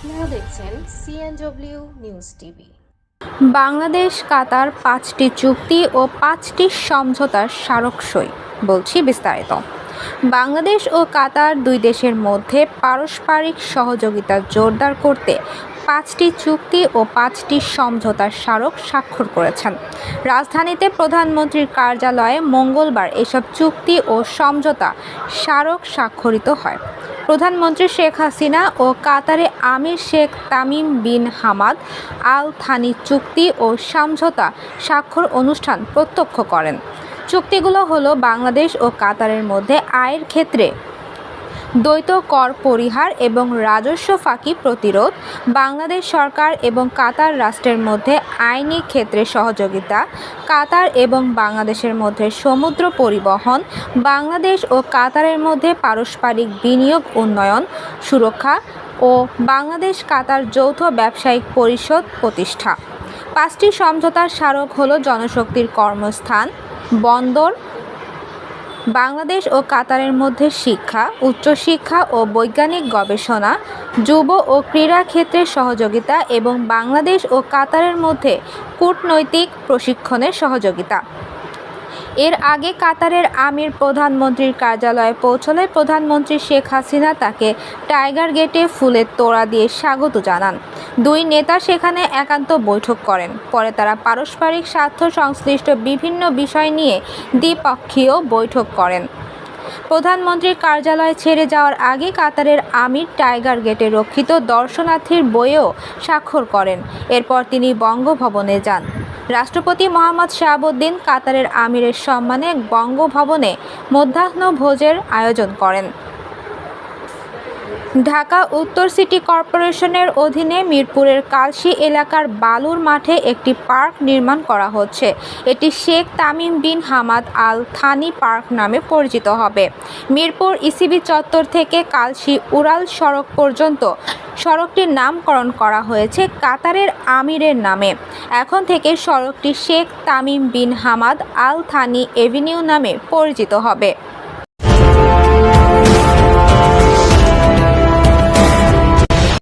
আপনারা দেখছেন CNW news TV Bangladesh, Qatar পাঁচটি চুক্তি ও পাঁচটি সমঝোতার স্মারক সই বলছি বিস্তারিত। বাংলাদেশ ও কাতার দুই দেশের মধ্যে পারস্পরিক সহযোগিতা জোরদার করতে পাঁচটি চুক্তি ও পাঁচটি সমঝোতার স্মারক স্বাক্ষর করেছেন। রাজধানীতে প্রধানমন্ত্রীর কার্যালয়ে মঙ্গলবার এসব চুক্তি ও সমঝোতা স্মারক স্বাক্ষরিত হয়। প্রধানমন্ত্রী শেখ হাসিনা ও কাতারে আমির Sheikh Tamim bin Hamad Al Thani চুক্তি ও সমঝোতা স্বাক্ষর অনুষ্ঠান প্রত্যক্ষ করেন। চুক্তিগুলো হলো বাংলাদেশ ও কাতারের মধ্যে আয়ের ক্ষেত্রে দ্বৈত কর পরিহার এবং রাজস্ব ফাঁকি প্রতিরোধ, বাংলাদেশ সরকার এবং কাতার রাষ্ট্রের মধ্যে আইনি ক্ষেত্রে সহযোগিতা, কাতার এবং বাংলাদেশের মধ্যে সমুদ্র পরিবহন, বাংলাদেশ ও কাতারের মধ্যে পারস্পরিক বিনিয়োগ উন্নয়ন, সুরক্ষা ও বাংলাদেশ কাতার যৌথ ব্যবসায়িক পরিষদ প্রতিষ্ঠা। পাঁচটি সমঝোতার স্মারক হল জনশক্তির কর্মস্থান, বন্দর বাংলাদেশ ও কাতারের মধ্যে শিক্ষা, উচ্চশিক্ষা ও বৈজ্ঞানিক গবেষণা, যুব ও ক্রীড়া ক্ষেত্রে সহযোগিতা এবং বাংলাদেশ ও কাতারের মধ্যে কূটনৈতিক প্রশিক্ষণের সহযোগিতা। এর আগে কাতারের আমির প্রধানমন্ত্রীর কার্যালয়ে পৌঁছলে প্রধানমন্ত্রী শেখ হাসিনা তাকে টাইগার গেটে ফুলের তোড়া দিয়ে স্বাগত জানান। দুই নেতা সেখানে একান্ত বৈঠক করেন। পরে তারা পারস্পরিক স্বার্থ সংশ্লিষ্ট বিভিন্ন বিষয় নিয়ে দ্বিপক্ষীয় বৈঠক করেন। প্রধানমন্ত্রীর কার্যালয় ছেড়ে যাওয়ার আগে কাতারের আমির টাইগার গেটে রক্ষিত দর্শনার্থীর বইয়েও স্বাক্ষর করেন। এরপর তিনি বঙ্গভবনে যান। রাষ্ট্রপতি মোহাম্মদ শাহাবুদ্দিন কাতারের আমিরের সম্মানে বঙ্গভবনে মধ্যাহ্ন ভোজের আয়োজন করেন। ঢাকা উত্তর সিটি কর্পোরেশনের অধীনে মিরপুরের কালশি এলাকার বালুর মাঠে একটি পার্ক নির্মাণ করা হচ্ছে। এটি Sheikh Tamim bin Hamad Al Thani park নামে পরিচিত হবে। মিরপুর ইসিবি চত্বর থেকে কালশি উড়াল সড়ক পর্যন্ত সড়কটির নামকরণ করা হয়েছে কাতারের আমিরের নামে। এখন থেকে সড়কটি Sheikh Tamim bin Hamad Al Thani avenue নামে পরিচিত হবে।